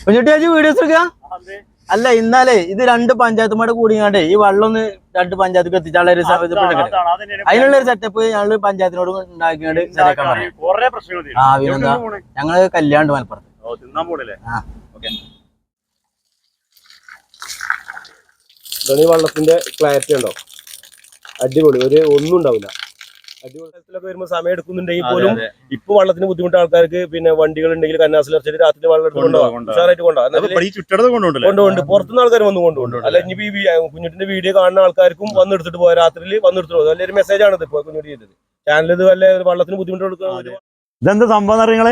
Kunjutty videos എടുക്കുക അല്ല ഇന്നാലേ ഇത് രണ്ട് പഞ്ചായത്തുമായിട്ട് കൂടിയാണ്ടേ ഈ വെള്ളം ഒന്ന് രണ്ട് പഞ്ചായത്തേക്ക് എത്തിച്ചാളെ ഒരു അതിനുള്ള ഒരു സെറ്റപ്പ് ഞങ്ങൾ പഞ്ചായത്തിനോട് ഉണ്ടാക്കിയാണ്ട്. ആ? ഞങ്ങൾ കല്യാണ്ട് മലപ്പുറത്ത്. വള്ളത്തിന്റെ ക്ലാരിറ്റി ഉണ്ടോ അടിപൊളി. ഒരു ഒന്നും ഉണ്ടാവില്ല. അടിപൊളിയൊക്കെ വരുമ്പോൾ സമയം എടുക്കുന്നുണ്ടെങ്കിൽ പോലും ഇപ്പൊ വള്ളത്തിന് ബുദ്ധിമുട്ട് ആൾക്കാർക്ക് പിന്നെ വണ്ടികൾ ഉണ്ടെങ്കിൽ കന്നാസിൽ ഇറച്ചിട്ട് രാത്രി വെള്ളം എടുത്ത് കൊണ്ടുപോകാം, കൊണ്ടുപോകാം കൊണ്ടുപോകാം. ഉഷാറായിട്ട് കൊണ്ടുപോകാം കൊണ്ടുപോകുന്നുണ്ട് പുറത്തുനിന്ന് ആൾക്കാർ വന്ന് കൊണ്ടുപോകും. അല്ല ഇനി ഈ കുഞ്ഞുട്ടിന്റെ വീഡിയോ കാണുന്ന ആൾക്കാർക്കും വന്ന് എടുത്തിട്ട് പോകാം രാത്രിയിൽ വന്ന് എടുത്തിട്ട് പോകും വലിയൊരു മെസ്സേജ് ആണ് ഇപ്പൊ കുഞ്ഞുട്ടി ചെയ്തത്. ചാനൽ ഇത് വല്ല വള്ളത്തിന് ബുദ്ധിമുട്ട് കൊടുക്കുക ഇതെന്താ സംഭവം നിങ്ങൾ?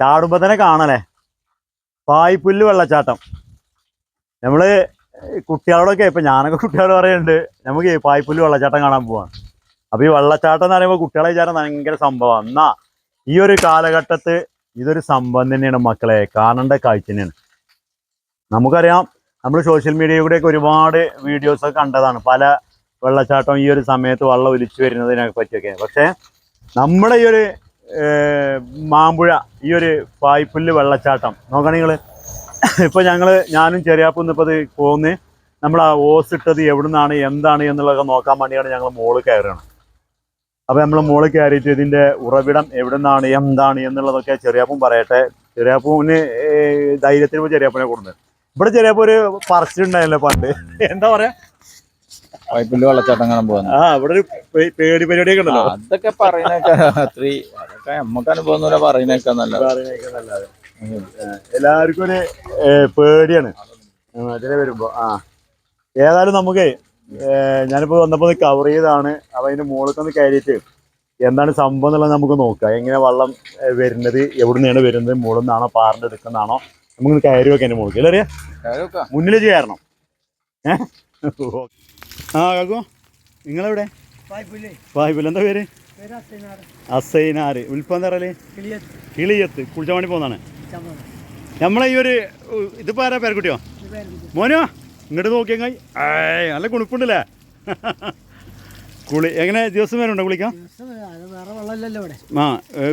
ചാടുമ്പോ തന്നെ കാണലേ പായ്പുല്ല് വെള്ളച്ചാട്ടം. നമ്മൾ കുട്ടികളോടൊക്കെ ഇപ്പൊ ഞാനൊക്കെ കുട്ടികളോട് പറയുന്നുണ്ട് നമുക്ക് പായ്പുല്ല് വെള്ളച്ചാട്ടം കാണാൻ പോവാണ് അപ്പൊ ഈ വെള്ളച്ചാട്ടം എന്ന് പറയുമ്പോൾ കുട്ടികളെ വിചാരം ഭയങ്കര സംഭവം. എന്നാ ഈ ഒരു കാലഘട്ടത്ത് ഇതൊരു സംഭവം തന്നെയാണ് മക്കളെ. കാണേണ്ട കാഴ്ച തന്നെയാണ്. നമുക്കറിയാം നമ്മൾ സോഷ്യൽ മീഡിയയിലൂടെ കൂടെയൊക്കെ ഒരുപാട് വീഡിയോസ് ഒക്കെ കണ്ടതാണ്. പല വെള്ളച്ചാട്ടം ഈ ഒരു സമയത്ത് വെള്ളം ഒലിച്ചു വരുന്നതിനെ പറ്റിയൊക്കെ. പക്ഷേ നമ്മുടെ ഈ ഒരു മാമ്പുഴ ഈ ഒരു പായ്പുല്ല് വെള്ളച്ചാട്ടം നോക്കണ ഇപ്പൊ ഞങ്ങൾ ഞാനും ചെറിയാപ്പം ഇപ്പൊ അത് പോന്ന്. നമ്മൾ ആ ഓസ് ഇട്ടത് എവിടുന്നാണ് എന്താണ് എന്നുള്ളതൊക്കെ നോക്കാൻ വേണ്ടിയാണ് ഞങ്ങൾ മോൾ കയറുകയാണ്. അപ്പൊ നമ്മൾ മുകളിൽ കയറിയിട്ട് ഇതിന്റെ ഉറവിടം എവിടെ നിന്നാണ് എന്താണ് എന്നുള്ളതൊക്കെ ചെറിയാപ്പൻ പറയട്ടെ. ചെറിയാപ്പൂന് ഏർ, ധൈര്യത്തിന് ഇപ്പൊ ചെറിയാപ്പനെ കൊടുക്കുന്നത് ഇവിടെ ചെറിയപ്പോ ഒരു പറച്ചിട്ടുണ്ടായില്ലേ പണ്ട്? എന്താ പറയാ? പൈപ്പിന്റെ വെള്ളച്ചാട്ടം കാണാൻ പോകുന്നത് ആ ഇവിടെ ഒരു പേടി പേടി പരിപാടിയൊക്കെ ഉണ്ടല്ലോ. അതൊക്കെ പറയുന്നേക്ക അത്രേ അതൊക്കെ അനുഭവം പറയുന്നേക്ക നല്ലത്. പറയുന്നേക്കുന്നല്ലാതെ. എല്ലാവർക്കും ഒരു പേടിയാണ്. ഉം, അതിനെ വരുമ്പോ ആ. ഏതായാലും നമുക്കേ ഞാനിപ്പോ വന്നപ്പോ കവർ ചെയ്താണ് അപ്പൊ അതിന്റെ മുകളിൽ ഒന്ന് കയറിയിട്ട് എന്താണ് സംഭവം എന്നുള്ളത് നമുക്ക് നോക്കാം. എങ്ങനെ വള്ളം വരുന്നത് എവിടെ നിന്നാണ് വരുന്നത് മുകളിൽ നിന്നാണോ പാറിന്റെ എടുക്കുന്നതാണോ നമുക്ക് കയറി വെക്കാൻ മുകളിൽ അല്ലേ അറിയാ? മുന്നിലേക്ക് കയറണം ഏഹ് ആ കാക്കോ നിങ്ങളെവിടെ? വായ്പില്ല? എന്താ പേര്? അസൈനാറ്. ഉൽപ്പം കിളിയത്ത്. കുളിച്ചവാണി പോന്നാണ് നമ്മളെ ഈ ഒരു ഇതിപ്പോ ആരാ പേരക്കുട്ടിയോ? മോനോ? ഇങ്ങോട്ട് നോക്കിയങ്ങ ഏയ് നല്ല കുണിപ്പുണ്ടല്ലേ? കുളി എങ്ങനെ ദിവസം വരെ കുളിക്കാം ആ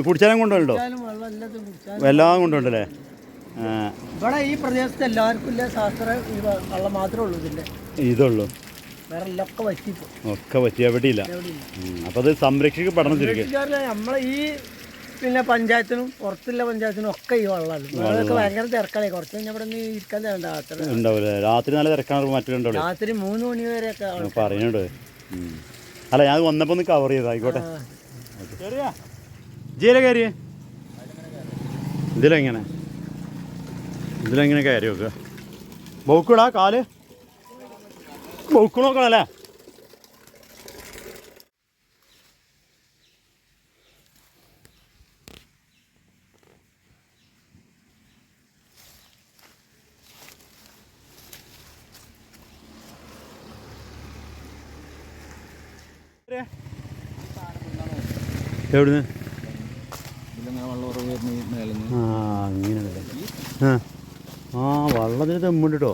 കുടിച്ചാലും കൊണ്ടുണ്ടോ എല്ലാം കൊണ്ടുണ്ടല്ലേ ഇവിടെ ഈ പ്രദേശത്ത് എല്ലാവർക്കും ഇല്ല ശാസ്ത്ര വെള്ളം മാത്രമേ ഉള്ളൂ ഇതിന്റെ. ഇതുള്ളൂ. ഒക്കെ പറ്റി എവിടെയില്ല. അപ്പം അപ്പൊ അത് സംരക്ഷിക്കപ്പെടണം ശരിക്കും. നമ്മളെ ഈ പിന്നെ പഞ്ചായത്തിനും പുറത്തുള്ള പഞ്ചായത്തിനും ഒക്കെ ഈ വെള്ളമാണ്. വെള്ളമൊക്കെ ഭയങ്കര തിരക്കാണ്. കുറച്ച് കഴിഞ്ഞാൽ ഇവിടെ നിന്ന് ഇരിക്കാൻ തരണ്ട ഉണ്ടാവില്ലേ രാത്രി. നല്ല തിരക്കാണ് മറ്റുണ്ടാവില്ലേ രാത്രി മൂന്ന് മണി വരെ ഒക്കെ പറയുന്നുണ്ട്. അല്ല ഞാൻ വന്നപ്പോ ഒന്ന് കവർ ചെയ്ത് ആയിക്കോട്ടെ. കയറിയേ ഇതിലെങ്ങനെ? ഇതിലെങ്ങനെ കയറി വെക്കുക ബൗക്കിടാ കാൽ. ബൗക്ക് എവിടുന്ന്? ആ അങ്ങനെയാണല്ലേ ആ. ആ വള്ളത്തിന് തെമ്മുണ്ട് കേട്ടോ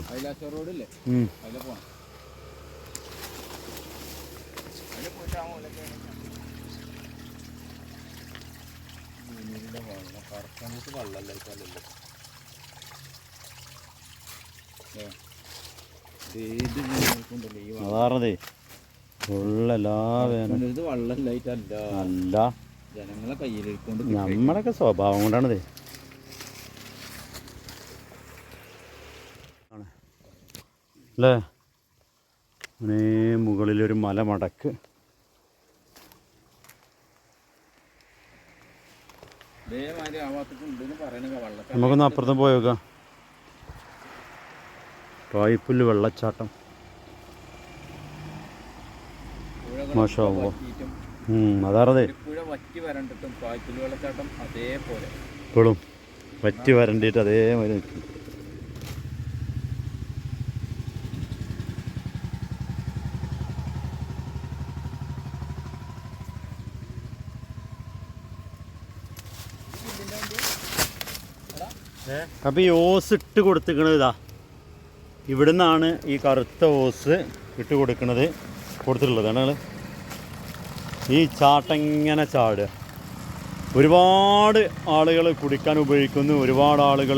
അതാറതേ ഇത് വെള്ളമില്ലായിട്ടല്ല അല്ല. ജനങ്ങളെ നമ്മളൊക്കെ സ്വഭാവം കൊണ്ടാണത്. അല്ലേ? അങ്ങനെ മുകളിലൊരു മലമടക്ക് നമുക്കൊന്ന് അപ്പുറത്തും പോയി നോക്കാം. പായ്പുല്ല് വെള്ളച്ചാട്ടം. മാഷാ അതാറതേ പുഴ വറ്റി വരണ്ടിട്ടും പായ്ക്കൽ വെള്ളച്ചാട്ടം അതേപോലെ. ഇപ്പോഴും പറ്റി വരണ്ടിട്ട് അതേമാതിരി നിൽക്കും അപ്പൊ ഈ ഓസ് ഇട്ട് കൊടുത്തിക്കണത് ഇതാ. ഇവിടുന്നാണ് ഈ കറുത്ത ഓസ് ഇട്ട് കൊടുക്കുന്നത് കൊടുത്തിട്ടുള്ളത്. ആണ് ഈ ചാട്ട ഇങ്ങനെ ചാടുക? ഒരുപാട് ആളുകൾ കുടിക്കാൻ ഉപയോഗിക്കുന്നു. ഒരുപാട് ആളുകൾ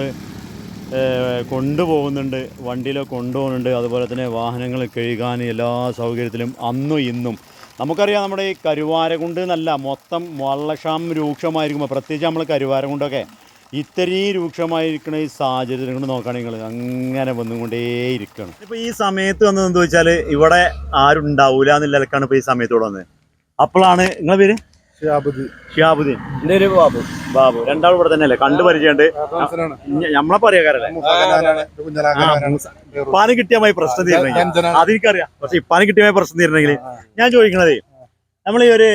കൊണ്ടുപോകുന്നുണ്ട്. വണ്ടിയിൽ കൊണ്ടുപോകുന്നുണ്ട്. അതുപോലെ തന്നെ വാഹനങ്ങൾ കഴുകാൻ എല്ലാ സൗകര്യത്തിലും അന്നും ഇന്നും. നമുക്കറിയാം നമ്മുടെ ഈ കരുവാരകുണ്ട് എന്നല്ല മൊത്തം വള്ളക്ഷാമം രൂക്ഷമായിരിക്കുമ്പോൾ പ്രത്യേകിച്ച് നമ്മൾ കരുവാരകുണ്ടൊക്കെ ഇത്രയും രൂക്ഷമായിരിക്കുന്ന ഈ സാഹചര്യത്തിൽ കൊണ്ട് നോക്കുകയാണെങ്കിൽ അങ്ങനെ വന്നുകൊണ്ടേയിരിക്കണം ഇപ്പോൾ ഈ സമയത്ത് വന്നത് എന്താ വെച്ചാൽ ഇവിടെ ആരും ഉണ്ടാവില്ല എന്നുള്ള നിലക്കാണ് ഇപ്പോൾ ഈ സമയത്തോടെ വന്നത്. അപ്പോഴാണ് നിങ്ങളെ പേര്? ഷിയാബുദ്ദീൻ. എന്റെ ഒരു ബാബു. ബാബു. രണ്ടാളും ഇവിടെ തന്നെയല്ലേ? കണ്ടു പരിചയമുണ്ട്. നമ്മളെ പറയാക്കാരല്ലേ ഇപ്പാന് കിട്ടിയമായി പ്രശ്നം തീരണമെങ്കിൽ അതെനിക്കറിയാം. പക്ഷെ ഇപ്പാന് കിട്ടിയമായി പ്രശ്നം തീരണെങ്കിൽ ഞാൻ ചോദിക്കണതേ നമ്മൾ ഈ ഒരു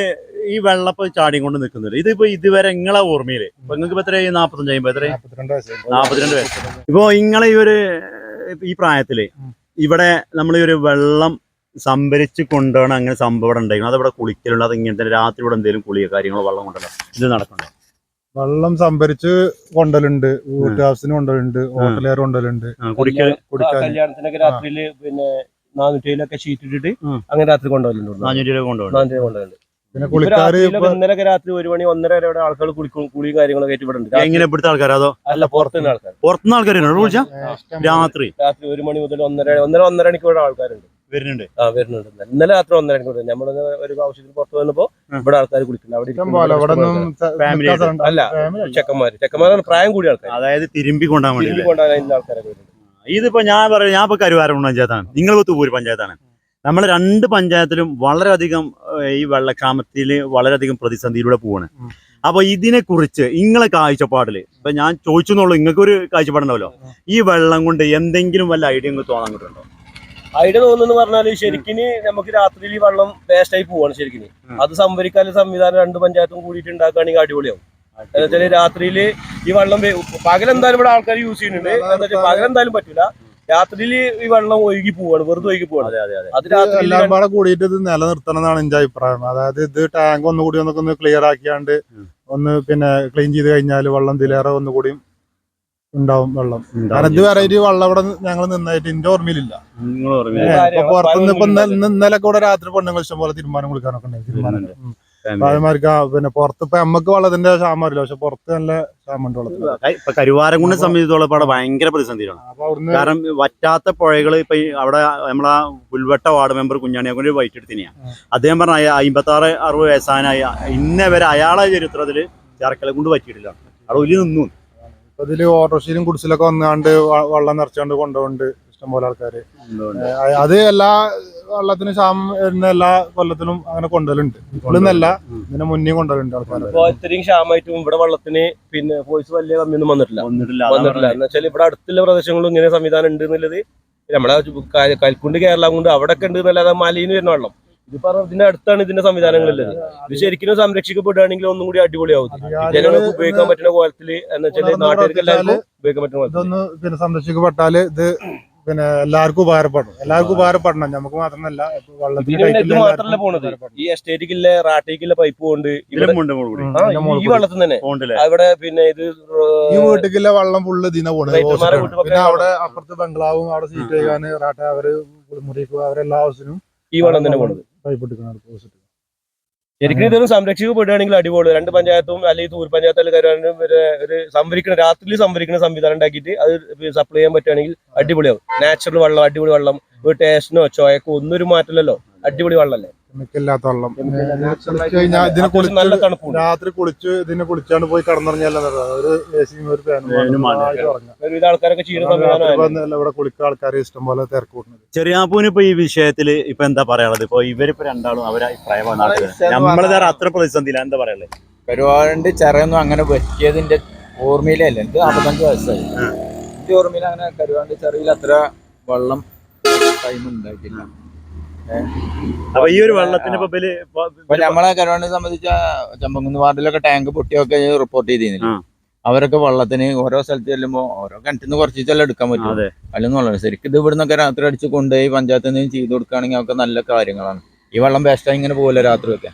ഈ വെള്ളപ്പ് ചാടിയും കൊണ്ട് നിൽക്കുന്നില്ല ഇതിപ്പോ ഇതുവരെ നിങ്ങളെ ഓർമ്മയിൽ ഇപ്പൊ നിങ്ങൾക്ക് ഇപ്പൊ എത്രയായി? നാപ്പത്തഞ്ച് കഴിയുമ്പോ എത്രയായി? നാപ്പത്തിരണ്ട് വയസ്സ്. ഇപ്പൊ നിങ്ങളെ ഈ ഒരു ഈ പ്രായത്തിൽ ഇവിടെ നമ്മൾ ഈ ഒരു വെള്ളം സംഭരിച്ച് കൊണ്ടാണ് അങ്ങനെ സംഭവം ഇവിടെ ഉണ്ടായിരുന്നു. അതവിടെ കുളിക്കലുണ്ട്. അത് ഇങ്ങനെ തന്നെ രാത്രി ഇവിടെ എന്തെങ്കിലും കുളിയോ കാര്യങ്ങളോ വെള്ളം കൊണ്ടല്ലോ. ഇത് നടക്കണ്ടോ? വെള്ളം സംഭരിച്ച് കൊണ്ടലുണ്ട്. വീട്ടുകാവശ്യത്തിന് കൊണ്ടലുണ്ട്. ഹോട്ടലുകാർ കൊണ്ടലുണ്ട്. കല്യാണത്തിനൊക്കെ രാത്രിയിൽ പിന്നെ നാനൂറ്റിയിലൊക്കെ ഷീറ്റ് ഇട്ടിട്ട് അങ്ങനെ രാത്രി കൊണ്ടുപോകലുണ്ട് നാനൂറ്റി രൂപ കൊണ്ടുപോകണം നാനൂറ്റി കൊണ്ടുപോകലുണ്ട് പിന്നെ കുളിക്കാര് ഇന്നലെ രാത്രി ഒരു മണി ഒന്നര വരെ ഇവിടെ ആൾക്കാർ കുളിക്കും കുളിയും കാര്യങ്ങളൊക്കെ ആയിട്ട് ഇവിടെ ഉണ്ട്. എങ്ങനെ ഇവിടുത്തെ ആൾക്കാർ അതോ അല്ല പുറത്തുനിന്ന് ആൾക്കാർ പുറത്തുനിന്ന് ആൾക്കാരുണ്ടോ രാത്രി. രാത്രി ഒരു മണി മുതൽ ഒന്നര ഒന്നര ഒന്നര മണിക്ക് ഇവിടെ ആൾക്കാരുണ്ട്. വരുന്നുണ്ട്. ആ വരുന്നുണ്ട്. ഇന്നലെ. രാത്രി ഒന്നര മണിക്കൂർ നമ്മൾ ഒരു ആവശ്യത്തിന് പുറത്ത് വന്നപ്പോ ഇവിടെ ആൾക്കാർ കുളിക്കുന്നുണ്ട് അവിടെ അല്ല. ചെക്കന്മാര്. ചെക്കന്മാരാണ് പ്രായം കൂടിയ ആൾക്കാർ അതായത് തിരുമ്പി കൊണ്ടാൻ വേണ്ടി ആൾക്കാരൊക്കെ വരുന്നുണ്ട് ഇതിപ്പോ ഞാൻ പറയുന്നത് ഞാൻ ഇപ്പൊ കരുവാരം പഞ്ചായത്താണ്. നിങ്ങൾ തൂപ്പൂര് പഞ്ചായത്താണ്. നമ്മൾ രണ്ട് പഞ്ചായത്തിലും വളരെയധികം ഈ വെള്ളക്ഷാമത്തിൽ വളരെയധികം പ്രതിസന്ധിയിലൂടെ പോവാണ്. അപ്പൊ ഇതിനെ കുറിച്ച് നിങ്ങളെ കാഴ്ചപ്പാടിൽ ഇപ്പൊ ഞാൻ ചോദിച്ചു എന്നുള്ളൂ നിങ്ങൾക്ക് ഒരു കാഴ്ചപ്പാടുണ്ടാവല്ലോ ഈ വെള്ളം കൊണ്ട് എന്തെങ്കിലും വല്ല ഐഡിയ നിങ്ങൾക്ക് തോന്നാൻ കിട്ടുന്നുണ്ടോ ഐഡിയ തോന്നുന്നു പറഞ്ഞാൽ ശരിക്കും നമുക്ക് രാത്രിയിൽ ഈ വെള്ളം വേസ്റ്റ് ആയി പോവാണ് ശരിക്കും അത് സംഭരിക്കാനുള്ള സംവിധാനം രണ്ട് പഞ്ചായത്തും കൂടിയിട്ട് ഉണ്ടാക്കുകയാണെങ്കിൽ അടിപൊളിയാവും. എന്നുവെച്ചാൽ വെച്ചാൽ രാത്രിയിൽ ഈ വെള്ളം പകലെന്തായാലും ഇവിടെ ആൾക്കാർ യൂസ് ചെയ്യുന്നുണ്ട്. എന്താ വെച്ചാൽ പകൽ പറ്റില്ല പറ്റൂല. രാത്രിയിൽ ഈ വെള്ളം ഒഴുകി പോവാണ്. വെറുതെ ഒഴുകി പോവാണ്. അതെ രാത്രി എല്ലാം പാടെ കൂടിയിട്ട് ഇത് നിലനിർത്തണം എന്നാണ് എന്റെ അഭിപ്രായം. അതായത് ഇത് ടാങ്ക് ഒന്നുകൂടി ഒന്നൊക്കെ ഒന്ന് ക്ലിയർ ആക്കിയാണ്ട് ഒന്ന് പിന്നെ ക്ലീൻ ചെയ്ത് കഴിഞ്ഞാൽ വെള്ളം ഇതിലേറെ ഒന്നുകൂടി ഉണ്ടാവും വെള്ളം. കാരണം ഇത് വെറൈറ്റി വെള്ളം ഇവിടെ ഞങ്ങൾ നിന്നായിട്ട് എന്റെ ഓർമ്മയിലില്ല. പുറത്തുനിന്ന് ഇപ്പൊ ഇന്നലെ കൂടെ രാത്രി പെണ്ണുങ്ങൾ ഇഷ്ടം പോലെ തീരുമാനം കൊടുക്കാനൊക്കെ ഉണ്ടായി തീരുമാനം. ഭാര്യമാർക്ക് പിന്നെ പുറത്ത് ഇപ്പൊ നമ്മക്ക് വെള്ളത്തിന്റെ ക്ഷാമില്ല പക്ഷെ പുറത്ത് നല്ല ക്ഷാമുണ്ട് വെള്ളത്തിന്. ഇപ്പൊ കരുവാരം കൊണ്ട് സംബന്ധിച്ചിടത്തോളം ഇപ്പൊ അവിടെ ഭയങ്കര പ്രതിസന്ധിയാണ് കാരണം വറ്റാത്ത പുഴകൾ ഇപ്പൊ അവിടെ നമ്മളെ പുൽവട്ട വാർഡ് മെമ്പർ കുഞ്ഞാണിയെ കൊണ്ട് എടുത്തിനെയാ. അദ്ദേഹം പറഞ്ഞ അമ്പത്തി ആറ് അറുപത് വയസ്സാനായ ഇന്ന വരെ അയാളെ ചരിത്രത്തിൽ ചേർക്കലെ കൊണ്ട് പറ്റിയിട്ടില്ല അവിടെ ഒലി നിന്നു. ഇതിൽ ഓട്ടോറിക്ഷയിലും കുടിച്ചിലൊക്കെ വന്നാണ്ട് വെള്ളം നിറച്ചാണ്ട് കൊണ്ടുപോകുന്നുണ്ട് ഇഷ്ടംപോലെ ആൾക്കാര്. അത് എല്ലാ വെള്ളത്തിനും ക്ഷാമം വരുന്ന എല്ലാ കൊല്ലത്തിലും അങ്ങനെ കൊണ്ടുവരലുണ്ട് ഇവിടുന്നല്ല ഇതിന് മുന്നേ കൊണ്ടുവരലുണ്ട് ഇത്രയും ക്ഷാമായിട്ടും ഇവിടെ വെള്ളത്തിന് പിന്നെ പോയിസ് വലിയ കമ്മിയൊന്നും വന്നിട്ടില്ല. വന്നിട്ടില്ല. എന്നുവെച്ചാൽ എന്ന് വെച്ചാൽ ഇവിടെ അടുത്തുള്ള പ്രദേശങ്ങളും ഇങ്ങനെ സംവിധാനം ഉണ്ട് എന്നുള്ളത് നമ്മളെ ക- കൽക്കുണ്ട് കേരളം കൊണ്ട് അവിടെ ഒക്കെ ഉണ്ട് എന്നല്ലാതെ മലയിൽ വരുന്ന വെള്ളം. ഇത് പറഞ്ഞ ഇതിന്റെ അടുത്താണ് ഇതിന്റെ സംവിധാനങ്ങളുള്ളത് ഇത് ശരിക്കും സംരക്ഷിക്കപ്പെടുകയാണെങ്കിൽ ഒന്നും കൂടി അടിപൊളിയാവും ജനങ്ങൾക്ക് ഉപയോഗിക്കാൻ പറ്റുന്ന കോലത്തിൽ എന്ന് വെച്ചാൽ നടന്ന് നാട്ടുകാർക്ക് എല്ലാവർക്കും പ്രവർത്തിച്ചാൽ ഉപയോഗിക്കാൻ പറ്റുന്ന കോലത്തിൽ ഇതൊന്ന് പിന്നെ സംരക്ഷിക്കപ്പെട്ടാൽ ഇത് പിന്നെ എല്ലാവർക്കും ഉപകാരപ്പെടും. എല്ലാവർക്കും ഉപകാരപ്പെടണം. നമുക്ക് മാത്രമല്ല ഇത് കൈക്കില്ല പോണത്. ഈ എസ്റ്റേറ്റിക്കില്ല റാട്ടേക്കില്ല പൈപ്പ് കൊണ്ട് ഈ-. വെള്ളത്തിൽ തന്നെ. അവിടെ പിന്നെ ഇത് ഈ വീട്ടിലെ വെള്ളം ഫുള്ള് ഇതിനെ പോണത്. പിന്നെ അവിടെ അപ്പുറത്ത് ബംഗ്ലാവും അവിടെ സീറ്റ് ചെയ്യാൻ റാട്ട അവർ മുറിക്കും അവരെല്ലാ ഹൗസിനും ഈ വെള്ളം തന്നെ പോണത്. ശരിക്കും ഇതൊന്നും സംരക്ഷിക്കപ്പെടുകയാണെങ്കിൽ അടിപൊളി. രണ്ട് പഞ്ചായത്തും അല്ലെങ്കിൽ തൂർ പഞ്ചായത്തും ഒരു സംഭരിക്കുന്ന രാത്രിയിൽ സംഭരിക്കുന്ന സംവിധാനം ഉണ്ടാക്കിയിട്ട് അത് സപ്ലൈ ചെയ്യാൻ പറ്റുകയാണെങ്കിൽ അടിപൊളിയാവും. നാച്ചുറൽ വെള്ളം അടിപൊളി വെള്ളം. ഒരു ടേസ്റ്റിനോ ചോയക്കോ ഒന്നും ഒരു മാറ്റമില്ലല്ലോ. അടിപൊളി വെള്ളമല്ലേ? കെമിക്കലില്ലാത്ത വെള്ളം. കുളിച്ച് കഴിഞ്ഞാൽ ഇതിനെ കുളിച്ച് നല്ല തണുപ്പുണ്ട്. രാത്രി കുളിച്ച് ഇതിനെ കുളിച്ചാണ് പോയി കടന്നുറങ്ങിയാൽ ഒരു ഒരു ഫാനും ഇവിടെ കുളിക്കാൻ ആൾക്കാരെ ഇഷ്ടം പോലെ തിരക്ക് കൂട്ടുന്നത്. ചെറിയാപ്പൂന് ഇപ്പൊ ഈ വിഷയത്തിൽ ഇപ്പൊ എന്താ പറയാനുള്ളത്? ഇപ്പൊ ഇവരിപ്പോ രണ്ടാളും അവരെ അഭിപ്രായമാണ് നമ്മൾ വേറെ അത്ര പ്രതിസന്ധിയില്ല എന്താ പറയാനുള്ളത്? പരിപാടി ചെറിയൊന്നും അങ്ങനെ പറ്റിയതിന്റെ ഓർമ്മയിലല്ല എനിക്ക് നാൽപ്പത്തഞ്ച് വയസ്സായി. എന്റെ ഓർമ്മയിൽ അങ്ങനെ കരുവാണ്ട് ചെറിയിൽ അത്ര വെള്ളം ടൈം ഉണ്ടായിട്ടില്ല. അപ്പൊ ഈ ഒരു വെള്ളത്തിന് ഇപ്പൊ നമ്മളെ കരുവാണ്ടിനെ സംബന്ധിച്ച ചമ്പങ്കുന്ന് വാർഡിലൊക്കെ ടാങ്ക് പൊട്ടിയൊക്കെ റിപ്പോർട്ട് ചെയ്തിരുന്നില്ല? അവരൊക്കെ വെള്ളത്തിന് ഓരോ സ്ഥലത്ത് ചെല്ലുമ്പോ ഓരോ കിണറ്റിന്ന് കുറച്ച് ചെല്ലാം എടുക്കാൻ പറ്റും. അല്ലെന്ന് വെള്ളം ശരിക്കും ഇത് ഇവിടുന്നൊക്കെ രാത്രി അടിച്ച് കൊണ്ടുപോയി പഞ്ചായത്തിൽ നിന്ന് ചെയ്ത് കൊടുക്കുകയാണെങ്കിൽ അതൊക്കെ നല്ല കാര്യങ്ങളാണ്. ഈ വെള്ളം വേസ്റ്റായി ഇങ്ങനെ പോകില്ല രാത്രിയൊക്കെ?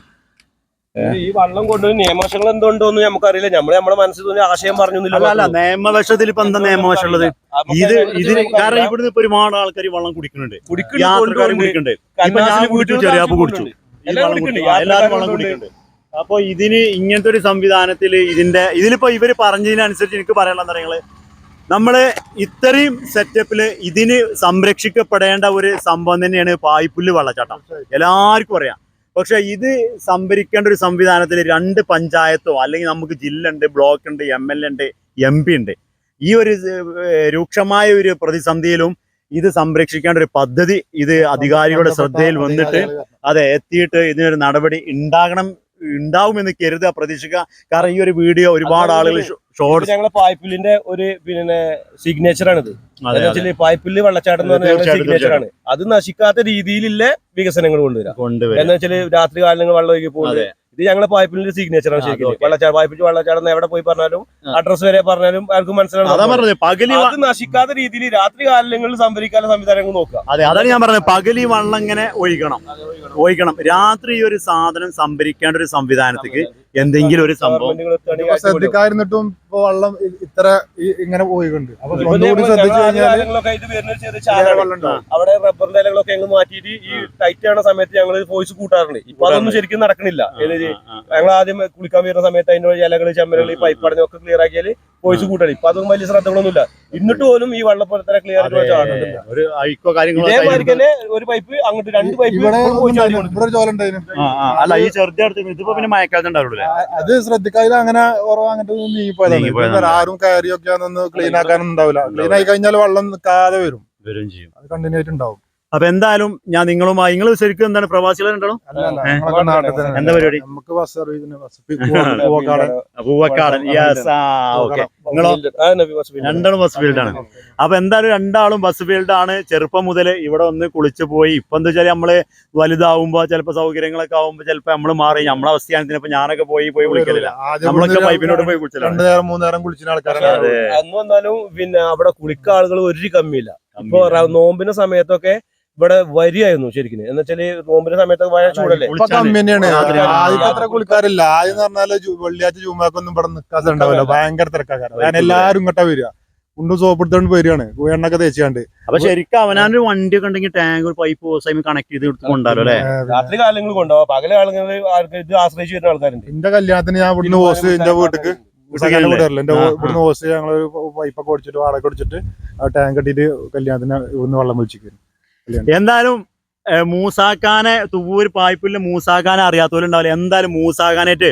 ഈ വള്ളം കൊണ്ടുപോയി നിയമവശങ്ങൾ എന്തുകൊണ്ടോന്ന് നമുക്കറിയില്ല. നമ്മൾ നമ്മുടെ മനസ്സിൽ തോന്നിയ ആശയം പറഞ്ഞു അല്ല നിയമവശത്തിൽ ഇപ്പൊ എന്താ നിയമവശം ഉള്ളത് ഇത് ഇതിന് കാരണം ഇവിടുന്ന് ഇപ്പൊ ഒരുപാട് ആൾക്കാർ വള്ളം കുടിക്കുന്നുണ്ട്. കുടിക്കുന്നുണ്ട് ഇപ്പൊ ഞാൻ കുടിച്ചു. ചെറിയാപ്പ് എല്ലാവരും വെള്ളം കുടിക്കുന്നുണ്ട്. അപ്പൊ ഇതിന് ഇങ്ങനത്തെ ഒരു സംവിധാനത്തിൽ ഇതിന്റെ ഇതിലിപ്പോ ഇവർ പറഞ്ഞതിനനുസരിച്ച് എനിക്ക് പറയാനുള്ള കാര്യങ്ങൾ നമ്മൾ ഇത്രയും സെറ്റപ്പിൽ ഇതിന് സംരക്ഷിക്കപ്പെടേണ്ട ഒരു സംഭവം തന്നെയാണ് പായ്പുല്ല് വെള്ളച്ചാട്ടം. എല്ലാവർക്കും അറിയാം. പക്ഷെ ഇത് സംഭരിക്കേണ്ട ഒരു സംവിധാനത്തിൽ രണ്ട് പഞ്ചായത്തോ അല്ലെങ്കിൽ നമുക്ക് ജില്ല ഉണ്ട് ബ്ലോക്ക് ഉണ്ട് എം എൽ എ ഉണ്ട് എം പി ഉണ്ട്. ഈ ഒരു രൂക്ഷമായ ഒരു പ്രതിസന്ധിയിലും ഇത് സംരക്ഷിക്കേണ്ട ഒരു പദ്ധതി ഇത് അധികാരികളുടെ ശ്രദ്ധയിൽ വന്നിട്ട് അതെ എത്തിയിട്ട് ഇതിനൊരു നടപടി ഉണ്ടാകണം ഉണ്ടാവുമെന്ന് കരുതുക പ്രതീക്ഷിക്കുക. കാരണം ഈ ഒരു വീഡിയോ ഒരുപാട് ആളുകൾ ഷോർട്ട് ഷോർട്സ് ഞങ്ങളെ പായ്പുല്ലിന്റെ ഒരു പിന്നെ സിഗ്നേച്ചർ ആണ് ഇത് വെച്ചാൽ പായ്പുല്ല് വെള്ളച്ചാട്ടം സിഗ്നേച്ചർ ആണ്. അത് നശിക്കാത്ത രീതിയിലുള്ള വികസനങ്ങൾ കൊണ്ടുവരാം. കൊണ്ടുവരും. എന്ന് വെച്ചാൽ രാത്രി കാലങ്ങൾ വെള്ളം ഒഴുകി പോകുന്നത് ഇത് ഞങ്ങളെ പായ്പിന്റെ സിഗ്നേച്ചർ ആണ് ശരിക്കും. വെള്ളച്ചാട്ടം പായ്പിച്ച് വെള്ളച്ചാട്ടം എവിടെ പോയി പറഞ്ഞാലും അഡ്രസ് വരെ പറഞ്ഞാലും ആർക്കും മനസ്സിലാവും അത് നശിക്കാത്ത രീതിയിൽ രാത്രി കാലങ്ങളിൽ സംഭരിക്കാനുള്ള സംവിധാനങ്ങൾ നോക്കുക. അതെ അതാണ് ഞാൻ പറഞ്ഞത്. പകലി വള്ളം ഇങ്ങനെ ഒഴിക്കണം ഒഴിക്കണം രാത്രി ഈ ഒരു സാധനം സംഭരിക്കേണ്ട ഒരു സംവിധാനത്തിക്ക് എന്തെങ്കിലും ഒരു സംഭവം. ശ്രദ്ധിക്കാതിരുന്നിട്ടും ഇപ്പൊ വെള്ളം ഇത്ര ഇങ്ങനെ പോയിട്ടുണ്ട് അപ്പൊ ഒന്നുകൂടി ശ്രദ്ധിച്ചു ഉണ്ടാവും അവിടെ റബ്ബറിന്റെ ഇലകളൊക്കെ ഞങ്ങൾ മാറ്റിയിട്ട് ഈ ടൈറ്റ് ആവുന്ന സമയത്ത് ഞങ്ങൾ പോയിസ് കൂട്ടാറുണ്ട്. ഇപ്പൊ അതൊന്നും ശരിക്കും നടക്കണില്ല. ഞങ്ങൾ ആദ്യം കുളിക്കാൻ വരുന്ന സമയത്ത് അതിന്റെ ഇലകൾ ചമ്മലുകൾ ഈ പൈപ്പ് അടഞ്ഞൊക്കെ ക്ലിയർ ആക്കിയാൽ പോയിസ് കൂട്ടാണ്. ഇപ്പൊ അതൊന്നും വലിയ ശ്രദ്ധകളൊന്നുമില്ല. എന്നിട്ട് പോലും ഈ വെള്ളപ്പുറത്തിനെ ക്ലിയർ ആയിട്ട് ഒരു തന്നെ പൈപ്പ് അങ്ങോട്ട് രണ്ട് പൈപ്പ് അല്ല ഈ ചെറുതായിട്ട് ഇതിപ്പോ പിന്നെ മയക്കാലത്ത് ഉണ്ടാവുള്ളൂ അത് ശ്രദ്ധിക്കാതെ അങ്ങനെ ഉറവ് അങ്ങനത്തെ ഒന്നും നീങ്ങിപ്പോയതാണ്. ആരും കയറിയൊക്കെ അതൊന്ന് ക്ലീൻ ആക്കാനൊന്നും ഉണ്ടാവില്ല. ക്ലീൻ ആയി കഴിഞ്ഞാൽ വെള്ളം നിൽക്കാതെ വരും. വരും ചെയ്യും. അത് കണ്ടിന്യൂ ആയിട്ട് ഉണ്ടാവും. അപ്പൊ എന്തായാലും ഞാൻ നിങ്ങളുമായി നിങ്ങൾ ശരിക്കും എന്താണ് പ്രവാസികളുണ്ടോ എന്താ പരിപാടി? നമുക്ക് ബസ് സർവീസിന് ബസ് പൂവക്കാടൻ. യെസ് ആ ഓക്കെ. നിങ്ങളോ. രണ്ടാളും ബസ് ഫീൽഡാണ് അപ്പൊ എന്തായാലും രണ്ടാളും ബസ് ഫീൽഡാണ് ചെറുപ്പം മുതൽ ഇവിടെ ഒന്ന് കുളിച്ചു പോയി. ഇപ്പൊ എന്താ വെച്ചാൽ നമ്മൾ വലുതാവുമ്പോ ചിലപ്പോ സൗകര്യങ്ങളൊക്കെ ആവുമ്പോ ചിലപ്പോ നമ്മൾ മാറി. നമ്മളെ അവസ്ഥയാണ് ഇപ്പൊ ഞാനൊക്കെ പോയി പോയി വിളിക്കലില്ല നമ്മളൊക്കെ പൈപ്പിനോട് പോയി കുളിച്ചില്ല രണ്ടു നേരം മൂന്ന് നേരം കുളിച്ചിന് ആൾക്കാരാണ്. അന്ന് വന്നാലും പിന്നെ അവിടെ കുളിക്ക ആളുകൾ ഒരു കമ്മിയില്ല. ഇപ്പൊ നോമ്പിന്റെ സമയത്തൊക്കെ ഇവിടെ വരിയായിരുന്നു ശരിക്കും. എന്ന് വെച്ചാൽ നോമ്പിന്റെ സമയത്ത് വയ ചൂടല്ലേ? ഇപ്പൊ ആദ്യത്തെ അത്ര കുളിക്കാരില്ല ആദ്യം പറഞ്ഞാൽ വെള്ളിയാഴ്ച ജൂമാക്കൊന്നും ഇവിടെ നിൽക്കാതെണ്ടാവല്ലോ ഭയങ്കര തിരക്കാക്കാരം. കാരണം എല്ലാരും ഇങ്ങോട്ടാ വരിക. ഉണ്ടും സോപ്പ് എടുത്തോണ്ട് വരികയാണ്. എണ്ണൊക്കെ തേച്ചാണ്ട്. അപ്പൊ ശരിക്കും അവനാനൊരു വണ്ടി ഒക്കെ ഉണ്ടെങ്കിൽ ടാങ്ക് ഒരു പൈപ്പ് കണക്ട് ചെയ്ത് കൊണ്ടാലോ അല്ലെ? രാത്രി കാലങ്ങൾ കൊണ്ടുപോകാം. പകല കാലങ്ങളിൽ ആൾക്ക് ഇത് ആശ്രയിച്ച് വരുന്ന ആൾക്കാരുണ്ട്. എന്റെ കല്യാണത്തിന് ഞാൻ ഇവിടുന്ന് ഹോസ് എന്റെ വീട്ടിക്ക് വീട്ടിലേക്ക് വിടാറില്ല എന്റെ ഇവിടുന്ന് ഹോസ് ഞങ്ങളൊരു പൈപ്പൊക്കെ ഓടിച്ചിട്ട് വാടക ഓടിച്ചിട്ട് ആ ടാങ്ക് കെട്ടിട്ട് കല്യാണത്തിന് ഇവിടുന്ന് വെള്ളം വിളിച്ചിരിക്കും എന്തായാലും മൂസാക്കാനെ തുവൂര് പായ്പിൽ മൂസാക്കാനെ അറിയാത്തവരുണ്ടാവില്ല. എന്തായാലും മൂസാക്കാനായിട്ട്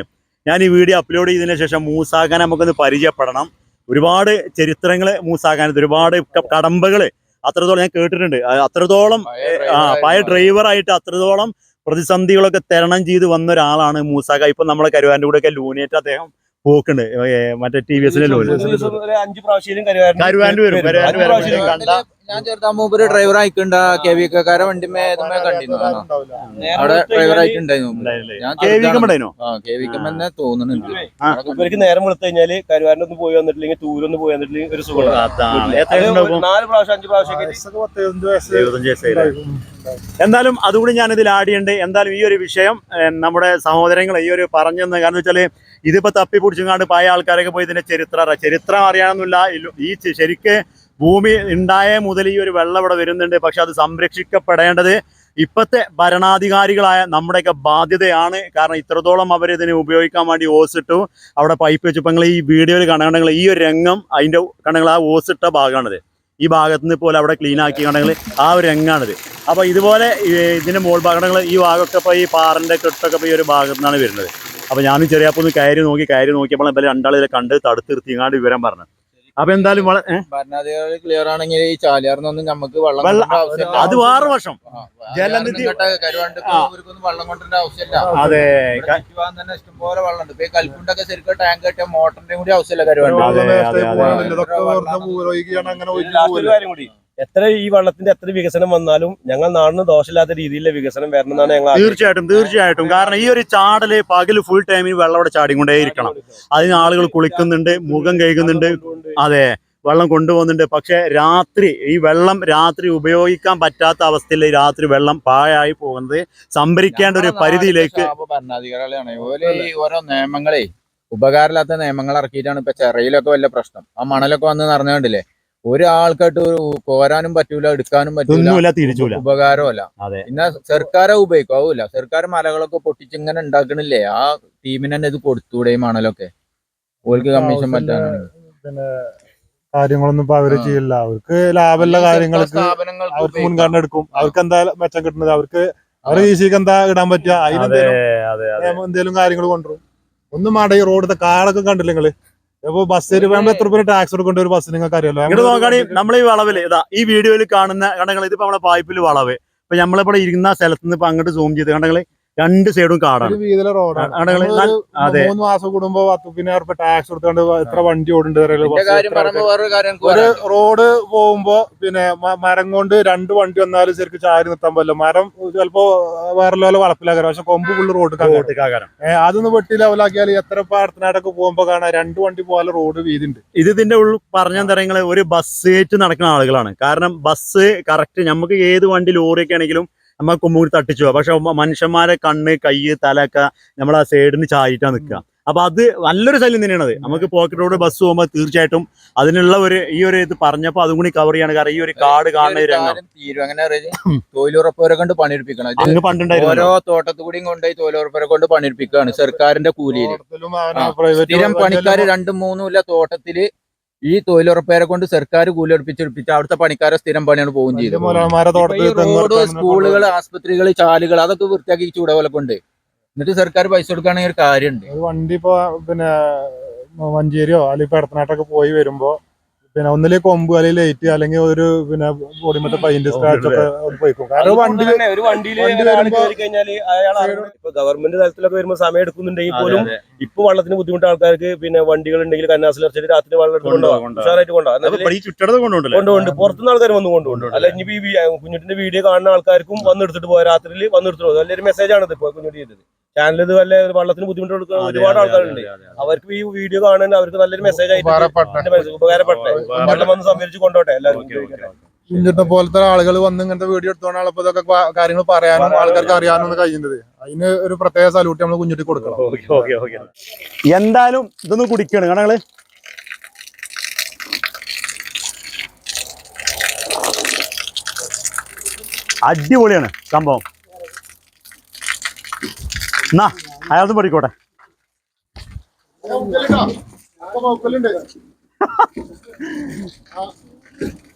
ഞാൻ ഈ വീഡിയോ അപ്ലോഡ് ചെയ്തതിന് ശേഷം മൂസാക്കാനെ നമുക്കൊന്ന് പരിചയപ്പെടണം. ഒരുപാട് ചരിത്രങ്ങൾ മൂസാക്കാനത്ത് ഒരുപാട് കടമ്പകൾ അത്രത്തോളം ഞാൻ കേട്ടിട്ടുണ്ട്. അത്രത്തോളം ആ പഴയ ഡ്രൈവറായിട്ട് അത്രത്തോളം പ്രതിസന്ധികളൊക്കെ തരണം ചെയ്ത് വന്ന ഒരാളാണ് മൂസാക്ക ഇപ്പൊ നമ്മളെ കരുവാന്റെ കൂടെ ഒക്കെ ലൂനേറ്റ് അദ്ദേഹം പോക്കുണ്ട്. മറ്റേ ടി വി എസിലെ കരുവാരൂർ കരുവാണ്ട് വരും അഞ്ച് വരും. കണ്ട. ഞാൻ ചെറുതാ മൂപ്പര് ഡ്രൈവർ ആയിക്കണ്ട കെ വി കക്കാരെ വണ്ടിമേ ഇതുമേ കണ്ടിരുന്നു. അവിടെ ഡ്രൈവർ ആയിട്ടുണ്ടായിരുന്നു? ഞാൻ കെ വി ആ കെ കമ്മന്നെ തോന്നുന്നുണ്ട്. ഇവർക്ക് നേരം വിളിച്ചു കഴിഞ്ഞാൽ കരുവാരനൊന്ന് പോയി വന്നിട്ടില്ലെങ്കിൽ ടൂരൊന്നും പോയി വന്നിട്ടില്ലെങ്കിൽ ഒരു സുഖം നാല് പ്രാവശ്യം അഞ്ച് പ്രാവശ്യം? എന്തായാലും അതുകൂടി ഞാൻ ഇതിൽ ആഡ് ചെയ്യണ്ട്. എന്തായാലും ഈ ഒരു വിഷയം നമ്മുടെ സഹോദരങ്ങൾ ഈ ഒരു പറഞ്ഞെന്ന് കാരണം വെച്ചാൽ ഇതിപ്പോ തപ്പി പിടിച്ചുങ്ങാണ്ട് പഴയ ആൾക്കാരൊക്കെ പോയി ഇതിന്റെ ചരിത്രം ചരിത്രം അറിയാനൊന്നുമില്ല. ഈ ശരിക്ക് ഭൂമി ഉണ്ടായ മുതൽ ഈ ഒരു വെള്ളം ഇവിടെ വരുന്നുണ്ട്. പക്ഷെ അത് സംരക്ഷിക്കപ്പെടേണ്ടത് ഇപ്പത്തെ ഭരണാധികാരികളായ നമ്മുടെയൊക്കെ ബാധ്യതയാണ്. കാരണം ഇത്രത്തോളം അവർ ഇതിനെ ഉപയോഗിക്കാൻ വേണ്ടി ഓസിട്ടു അവിടെ പൈപ്പ് വെച്ചപ്പോൾ നിങ്ങൾ ഈ വീഡിയോയിൽ കാണുകയാണെങ്കിൽ ഈ ഒരു രംഗം അതിന്റെ കണ്ടെങ്കിൽ ആ ഓസിട്ട ഭാഗമാണിത്. ഈ ഭാഗത്ത് നിന്ന് പോലെ അവിടെ ക്ലീൻ ആക്കി കണ്ടെങ്കിൽ ആ ഒരു രംഗമാണിത്. അപ്പോൾ ഇതുപോലെ ഇതിന്റെ മോൾ ഭാഗങ്ങൾ ഈ ഭാഗമൊക്കെ ഇപ്പൊ ഈ പാറിന്റെ കെട്ടൊക്കെ ഇപ്പൊ ഈ ഒരു ഭാഗത്തു നിന്നാണ് വരുന്നത്. അപ്പോൾ ഞാനും ചെറിയപ്പോ ഒന്ന് കയറി നോക്കി. കയറി നോക്കിയപ്പോൾ ഇവരെ രണ്ടാളിനെ കണ്ട് തടുത്ത് നിർത്തിങ്ങാണ്ട് വിവരം പറഞ്ഞു. അപ്പൊ എന്തായാലും? ഭരണാധികാരി ക്ലിയർ ആണെങ്കിൽ ഈ ചാലിയാറിനൊന്നും നമുക്ക് വെള്ളം. അത് വേറെ വർഷം ജലനിധി- വെള്ളം കൊണ്ടേണ്ട ആവശ്യമില്ല. അതെ. തന്നെ ഇഷ്ടംപോലെ വെള്ളമുണ്ട്. ഇപ്പൊ ഈ കൽക്കുണ്ടൊക്കെ ശരിക്കും ടാങ്ക് കെട്ടിയ മോട്ടറിന്റെ കൂടി ആവശ്യമില്ല കരുവാണ്ട്. എത്ര ഈ വള്ളത്തിന്റെ എത്ര വികസനം വന്നാലും ഞങ്ങൾ നാടിന് ദോഷമില്ലാത്ത രീതിയിലുള്ള വികസനം വരണം എന്നാണ് ഞങ്ങൾ. തീർച്ചയായിട്ടും തീർച്ചയായിട്ടും. കാരണം ഈ ഒരു ചാടൽ പകൽ ഫുൾ ടൈമിൽ വെള്ളം അവിടെ ചാടിക്കൊണ്ടേയിരിക്കണം. അതിന് ആളുകൾ കുളിക്കുന്നുണ്ട് മുഖം കഴുകുന്നുണ്ട്. അതെ വെള്ളം കൊണ്ടുപോകുന്നുണ്ട്. പക്ഷെ രാത്രി ഈ വെള്ളം രാത്രി ഉപയോഗിക്കാൻ പറ്റാത്ത അവസ്ഥയിൽ രാത്രി വെള്ളം പാഴായി പോകുന്നത് സംഭരിക്കേണ്ട ഒരു പരിധിയിലേക്ക് ഭരണാധികാരികളാണ് ഓരോ നിയമങ്ങളെ ഉപകാരമില്ലാത്ത നിയമങ്ങൾ ഇറക്കിയിട്ടാണ് ഇപ്പൊ ചെറയിലൊക്കെ വല്ല പ്രശ്നം. ആ മണലൊക്കെ വന്ന് നിറഞ്ഞുകൊണ്ടില്ലേ? ഒരാൾക്കായിട്ട് ഒരു കോരാനും പറ്റൂല എടുക്കാനും പറ്റൂല തിരിച്ചൂല. ഉപകാരമല്ല. പിന്നെ സർക്കാരെ ഉപയോഗിക്കും ആവൂല സർക്കാർ മലകളൊക്കെ പൊട്ടിച്ച് ഇങ്ങനെ ഉണ്ടാക്കണില്ലേ? ആ ടീമിന് തന്നെ ഇത് കൊടുത്തൂടെ മണലൊക്കെ? ഓൽക്ക് കമ്മീഷൻ പറ്റാനാണ് പിന്നെ കാര്യങ്ങളൊന്നും ഇപ്പൊ അവർ ചെയ്യില്ല. അവർക്ക് ലാഭമുള്ള കാര്യങ്ങൾക്ക് സ്ഥാപനങ്ങൾക്ക് അവർക്ക്. മുൻഗണന എടുക്കും. അവർക്ക് എന്താ മെച്ചം കിട്ടുന്നത്? അവർക്ക് അവരുടെ ഈസിക്ക് എന്താ ഇടാൻ പറ്റുക? അതെ അതിനെന്തേലും അതെ. എന്തെങ്കിലും കാര്യങ്ങൾ കൊണ്ടുവരും. ഒന്നും മാട ഈ റോഡത്തെ കാടൊക്കെ കണ്ടില്ല നിങ്ങൾ? ഇപ്പൊ ബസ് നമ്മൾ എത്ര പേര് ടാക്സ് കൊടുക്കേണ്ട ഒരു ബസ് നിങ്ങൾക്ക് അറിയാലോ? ഇങ്ങോട്ട് നോക്കാണി നമ്മൾ ഈ വളവിൽ ഇതാ ഈ വീഡിയോയിൽ കാണുന്ന കണ്ടങ്ങൾ ഇതിപ്പോ നമ്മളെ പായ്പിൽ വളവ്. ഇപ്പൊ നമ്മളിവിടെ ഇരുന്ന സ്ഥലത്ത് നിന്ന് ഇപ്പൊ അങ്ങോട്ട് സൂം ചെയ്ത് കണ്ടങ്ങൾ രണ്ട് സൈഡും കാടാണ്. അതെ. മൂന്ന് മാസം കൂടുമ്പോ പത്ത് പിന്നെ ടാക്സ് കൊടുത്തോണ്ട് എത്ര വണ്ടി ഓടുണ്ട് ഒരു റോഡ് പോകുമ്പോ പിന്നെ മരം കൊണ്ട് രണ്ട് വണ്ടി വന്നാലും ശരിക്കും ചാരി നിർത്താൻ പറ്റില്ല. മരം ചിലപ്പോ വേറെ ലെവലെ വളപ്പിലാകാരം പക്ഷെ കൊമ്പ് ഫുള്ള് റോഡ് റോട്ടിക്കാകാരം ഏഹ് അതൊന്ന് വെട്ടി ലെവലാക്കിയാൽ എത്ര പാടത്തിനാടൊക്കെ പോകുമ്പോ കാണാം. രണ്ട് വണ്ടി പോലെ റോഡ് വീതിണ്ട്. ഇത് ഇതിന്റെ ഉള്ളിൽ പറഞ്ഞ തരങ്ങളെ ഒരു ബസ് ഏറ്റ് നടക്കുന്ന ആളുകളാണ്. കാരണം ബസ് കറക്റ്റ് നമുക്ക് ഏത് വണ്ടി ലോറിയൊക്കെ ആണെങ്കിലും നമ്മൾ കൊമ്പൂരി തട്ടിച്ചു പോവാം. പക്ഷെ മനുഷ്യന്മാരെ കണ്ണ് കൈ തലൊക്കെ നമ്മൾ ആ സൈഡിന് ചായിട്ടാ നിൽക്കുക അപ്പൊ അത് നല്ലൊരു ശല്യം തന്നെയാണത്. നമുക്ക് പോക്കറ്റ് റോഡ് ബസ് പോകുമ്പോൾ തീർച്ചയായിട്ടും അതിനുള്ള ഒരു ഈ ഒരു ഇത് പറഞ്ഞപ്പോൾ അതും കൂടി കവർ ചെയ്യാണ്. കാരണം ഈ ഒരു കാട് കാണുന്ന രംഗം. തീരും. അങ്ങനെ തൊഴിലുറപ്പവരെ കൊണ്ട് പണിയെടുപ്പിക്കണം. അങ്ങ് പണ്ടുണ്ടായിരുന്നു. ഓരോ തോട്ടത്തു കൂടിയും കൊണ്ടുപോയി തൊഴിലുറപ്പരെ കൊണ്ട് പണിയെടുപ്പിക്കുകയാണ്. സർക്കാരിന്റെ കൂലിയിൽ സ്ഥിരം പണിക്കാർ രണ്ടും മൂന്നും ഇല്ല. തോട്ടത്തിൽ ഈ തൊഴിലുറപ്പേരെ കൊണ്ട് സർക്കാർ കൂലി എടുപ്പിച്ചെടുപ്പിച്ച് അവിടുത്തെ പണിക്കാരെ സ്ഥിരം പണിയാണ് പോവുകയും തോട്ടത്തിൽ തെങ്ങ് റോഡ് സ്കൂളുകൾ ആസ്പത്രികൾ ചാലുകൾ അതൊക്കെ വൃത്തിയാക്കി ചൂടപോലെ കൊണ്ട് എന്നിട്ട് സർക്കാർ പൈസ കൊടുക്കുകയാണെങ്കിൽ ഒരു കാര്യമുണ്ട്. വണ്ടി ഇപ്പൊ പിന്നെ മഞ്ചേരിയോ അല്ലെങ്കിൽ പെടത്തനാട്ടൊക്കെ പോയി വരുമ്പോ പിന്നെ ഒന്നിലെ കൊമ്പ് അല്ലെങ്കിൽ ലൈറ്റ് അല്ലെങ്കിൽ ഒരു പിന്നെ ബോഡി മറ്റേ പൈന്റ് സ്ക്രാച്ച് ഒക്കെ പോയിക്കും കാരണം വണ്ടി ഒരു വണ്ടിയിൽ. ഇപ്പൊ ഗവൺമെന്റ് തലത്തിലൊക്കെ വരുമ്പോൾ സമയം എടുക്കുന്നുണ്ടെങ്കിൽ പോലും ഇപ്പൊ വെള്ളത്തിന് ബുദ്ധിമുട്ട് ആൾക്കാർക്ക് പിന്നെ വണ്ടികൾ ഉണ്ടെങ്കിൽ കന്നാസിൽ ഇറച്ചിട്ട് രാത്രി വെള്ളം എടുത്ത് കൊണ്ടുപോകാം, ഉഷാറായിട്ട് കൊണ്ടുപോകാം കൊണ്ടുപോകുന്നുണ്ട് പുറത്തുനിന്ന് ആൾക്കാർ വന്ന് കൊണ്ടുപോകും. അല്ല ഇനി കുഞ്ഞുട്ടിന്റെ വീഡിയോ കാണുന്ന ആൾക്കാർക്കും വന്നെടുത്തിട്ട് പോയ രാത്രിയിൽ വന്നെടുത്തിട്ട് പോകും നല്ലൊരു മെസ്സേജ് ആണ് ഇപ്പൊ കുഞ്ഞുട്ടി ചെയ്തത് ചാനലിൽ ഇത് വല്ല വെള്ളത്തിന് ബുദ്ധിമുട്ട് കൊടുക്കുന്ന ഒരുപാട് ആൾക്കാരുണ്ട്. അവർക്ക് ഈ വീഡിയോ കാണാൻ അവർക്ക് നല്ലൊരു മെസ്സേജ് ആയിട്ട് ഉപകാരപ്പെട്ട. വെള്ളം വന്ന് സംഭരിച്ച് കൊണ്ടോട്ടെ എല്ലാവരും ഉപയോഗിക്കട്ടെ. പോലത്തെ ആളുകൾ വന്ന് ഇങ്ങനത്തെ വീഡിയോ എടുത്തോണ്ടാണ് ഇപ്പൊ ഇതൊക്കെ കാര്യങ്ങൾ പറയാനും ആൾക്കാർക്ക് അറിയാനും ഒന്ന് കഴിയുന്നത് അതിന് ഒരു പ്രത്യേക സല്യൂട്ട് നമ്മൾ കുഞ്ഞിട്ട് കൊടുക്കണം. Okay okay okay. എന്തായാലും ഇതൊന്ന് കുടിക്കണം. കണങ്ങൾ അടിപൊളിയാണ് സംഭവം. എന്നാ അയാളത് പഠിക്കോട്ടെ. നോക്കലുണ്ട്.